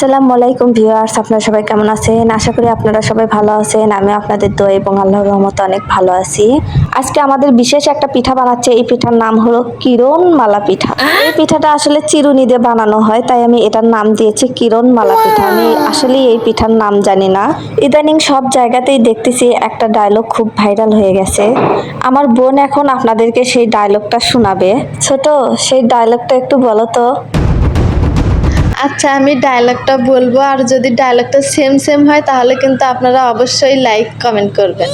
আসসালামু আলাইকুম ভিউয়ার্স আপনারা সবাই কেমন আছেন? আশা করি আপনারা সবাই ভালো আছেন। আমি আপনাদের দোয়া এবং আল্লাহর রহমতে অনেক ভালো আছি। আজকে আমাদের বিশেষ একটা পিঠা বানাচ্ছে। এই পিঠার নাম হলো কিরণ মালা পিঠা এই পিঠাটা আসলে চিরুনি দিয়ে বানানো হয় তাই আমি এটার নাম দিয়েছি কিরণ মালা পিঠা। আমি আসলে এই পিঠার নাম জানি না। ইদানিং সব জায়গাতেই দেখতেছি একটা ডায়লগ খুব ভাইরাল হয়ে গেছে। আমার বোন এখন আপনাদেরকে সেই ডায়লগটা শোনাবে। ছোট সেই ডায়লগটা একটু বলো তো। আচ্ছা আমি ডায়লগটা বলব। আর যদি ডায়লগটা সেম সেম হয় তাহলে কিন্তু আপনারা অবশ্যই লাইক কমেন্ট করবেন।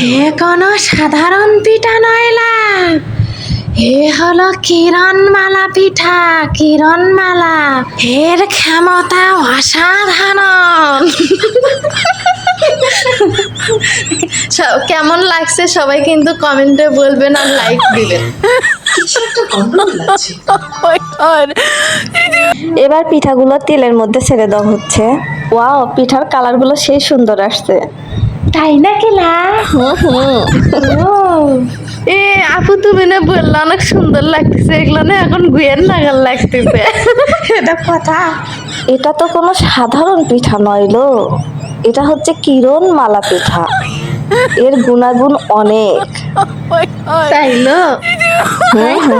হে কোনো সাধারণ পিঠা নয়লা হে হলো কিরণমালা পিঠা কিরণমালা। এর ক্ষমতা অসাধারণ। কেমন লাগছে সবাই কিন্তু কমেন্টে বলবেন আর লাইক দিবেন। এবার পিঠাগুলো তেলের মধ্যে ছেড়ে দেওয়া হচ্ছে। ওয়াও পিঠার কালারগুলো সেই সুন্দর আসছে। তাই না? কেলা এ আপু তুমি না বললে অনেক সুন্দর লাগতেছে। এগুলো না এখন গুয়ের নাগাল লাগতেছে। এটা কথা এটা তো কোনো সাধারণ পিঠা নয় লো। এটা হচ্ছে কিরণ মালা পিঠা। এর গুণাগুণ অনেক। তাইলো তাই তো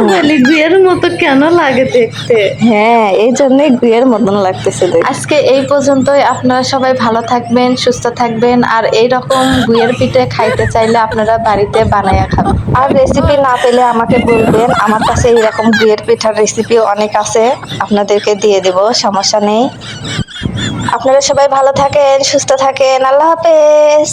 গুয়ের মতো কেন লাগে দেখতে? হ্যাঁ এই জন্যই গুয়ের মতন লাগতেছে আজকে এই পর্যন্তই। আপনারা সবাই ভালো থাকবেন সুস্থ থাকবেন আর এই রকম গুয়ের পিঠে খাইতে চাইলে আপনারা বাড়িতে বানাইয়া খাবেন। আর রেসিপি না পেলে আমাকে বলবেন আমার কাছে এইরকম গুয়ের পিঠার রেসিপি অনেক আছে আপনাদেরকে দিয়ে দেব সমস্যা নেই। আপনারা সবাই ভালো থাকেন সুস্থ থাকেন আল্লাহ হাফেজ।